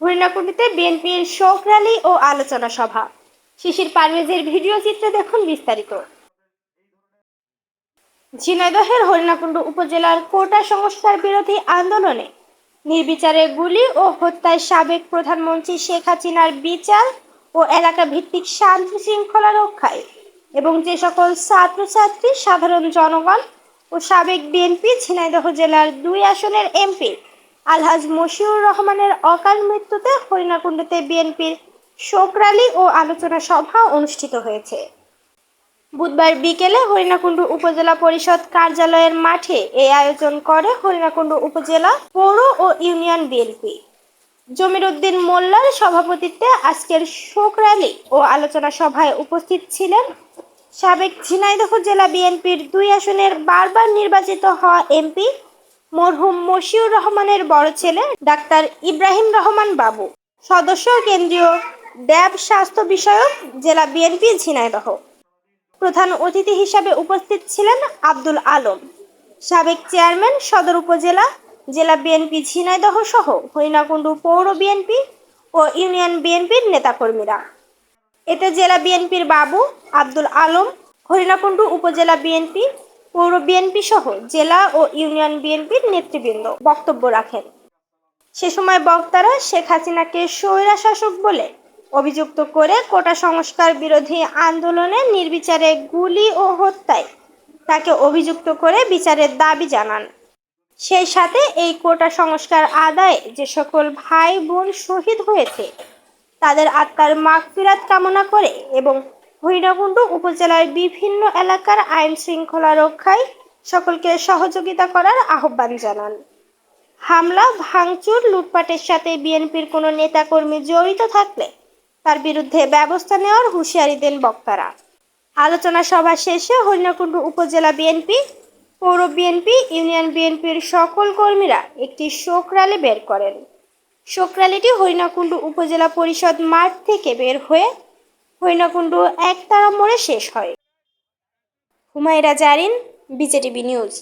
হরিণাকুণ্ডিতে বিএনপির শোক র্যালি ও আলোচনা সভা। শিশির পারভেজের ভিডিও চিত্রে দেখুন বিস্তারিত। ঝিনাইদহের হরিণাকুণ্ড উপজেলার কোটা সংস্কার বিরোধী আন্দোলনে নির্বিচারে গুলি ও হত্যায় সাবেক প্রধানমন্ত্রী শেখ হাসিনার বিচার ও এলাকা ভিত্তিক শান্তি শৃঙ্খলা রক্ষায় এবং যে সকল ছাত্রছাত্রী, সাধারণ জনগণ ও সাবেক বিএনপি ঝিনাইদহ জেলার দুই আসনের এমপি আলহাজ মশিউর রহমানের অকাল মৃত্যুতে হরিণাকুণ্ডতে বিএনপির শোক র্যালি ও আলোচনা সভা অনুষ্ঠিত হয়েছে। বুধবার বিকেলে হরিণাকুণ্ড উপজেলা পরিষদ কার্যালয়ের মাঠে এই আয়োজন করে হরিণাকুণ্ড উপজেলা পৌর ও ইউনিয়ন বিএনপি। জমির উদ্দিন মোল্লার সভাপতিত্বে আজকের শোক র্যালি ও আলোচনা সভায় উপস্থিত ছিলেন সাবেক ঝিনাইদহ জেলা বিএনপির দুই আসনের বারবার নির্বাচিত হওয়া এমপি মরহুম মশিউর রহমানের বড় ছেলে ডাক্তার ইব্রাহিম রহমান বাবু। সদস্য কেন্দ্রীয় ড্যাব স্বাস্থ্য বিষয়ক জেলা বিএনপি ঝিনাইদহ। প্রধান অতিথি হিসাবে উপস্থিত ছিলেন আব্দুল আলম। সাবেক চেয়ারম্যান সদর উপজেলা জেলা বিএনপি ঝিনাইদহ সহ হরিণাকুণ্ডু পৌর বিএনপি ও ইউনিয়ন বিএনপির নেতাকর্মীরা। এতে জেলা বিএনপির বাবু আব্দুল আলম, হরিণাকুণ্ডু উপজেলা বিএনপি পৌর বিএনপি সহ জেলা ও ইউনিয়ন বিএনপির নেতৃবৃন্দ বক্তব্য রাখেন। সে সময় বক্তারা শেখ হাসিনাকে স্বৈরা শাসক বলে অভিযুক্ত করে কোটা সংস্কার বিরোধী আন্দোলনে নির্বিচারে গুলি ও হত্যায় তাকে অভিযুক্ত করে বিচারের দাবি জানান। সেই সাথে এই কোটা সংস্কার আদায়ে যে সকল ভাই বোন শহীদ হয়েছে, তাদের আত্মার মাগফিরাত কামনা করে এবং হরিণাকুণ্ড উপজেলার বিভিন্ন এলাকার আইন শৃঙ্খলা রক্ষায় সকলকে সহযোগিতা করার আহ্বান জানান। হামলা, ভাঙচুর, লুটপাটের সাথে বিএনপির কোনো নেতাকর্মী জড়িত থাকলে তার বিরুদ্ধে ব্যবস্থা নেওয়ার হুঁশিয়ারি দেন বক্তারা। আলোচনা সভা শেষে হরিণাকুণ্ড উপজেলা বিএনপি, পৌর বিএনপি, ইউনিয়ন বিএনপির সকল কর্মীরা একটি শোক র্যালি বের করেন। শোক র্যালিটি হরিণাকুণ্ড উপজেলা পরিষদ মাঠ থেকে বের হয়ে হরিণাকুণ্ড একতারা মোড়ে শেষ হয়। Humaira Jarin BJTV news.